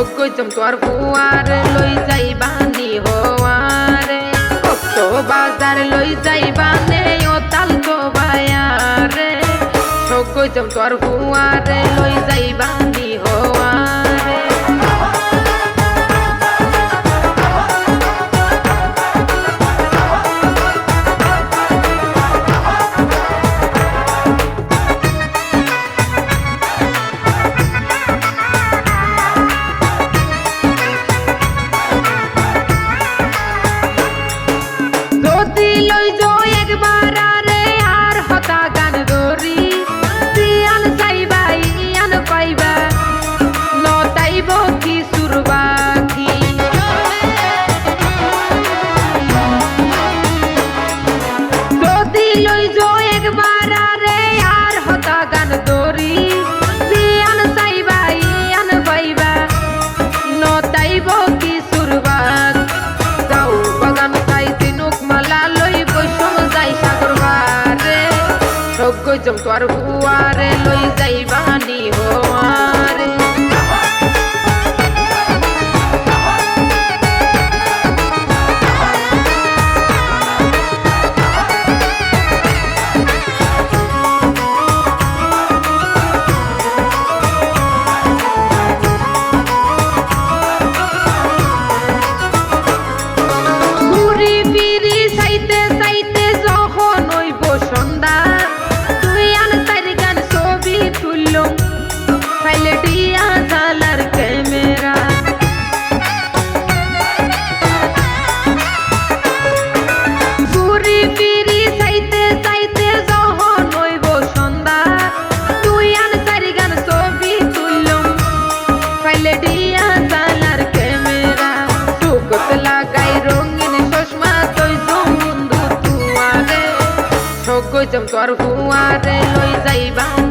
গজম তোর কুয়ার লই যাইবানি হওয়ারে কত বাজার লই যাইবানে ও তাল তো বায়ারে গজম তোর কুয়ারে লই যাইবানি হওয়ারে সজ্ঞ জম তোর হুয়ারে লই যাইবানি হোয়ারে জম তোর হুয়ারে লই যাইবানি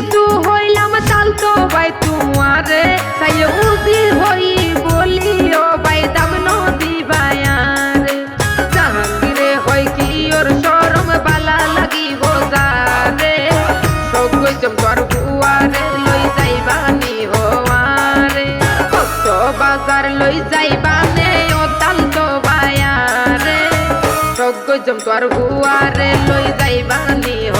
কিছু হইলাম তাল তো ভাই তুয়ারে তাই উজি হই বলি ও ভাই দাম জাহাঙ্গীরে কি ওর সরম বালা তোর। বুয়ারে, লই যাইবানি হওয়ারে। কত বাজার লই যাইবানে ও তাল তো বায়ারে। সজ্ঞ জম তোর বুয়ারে, লই যাইবানি হওয়ারে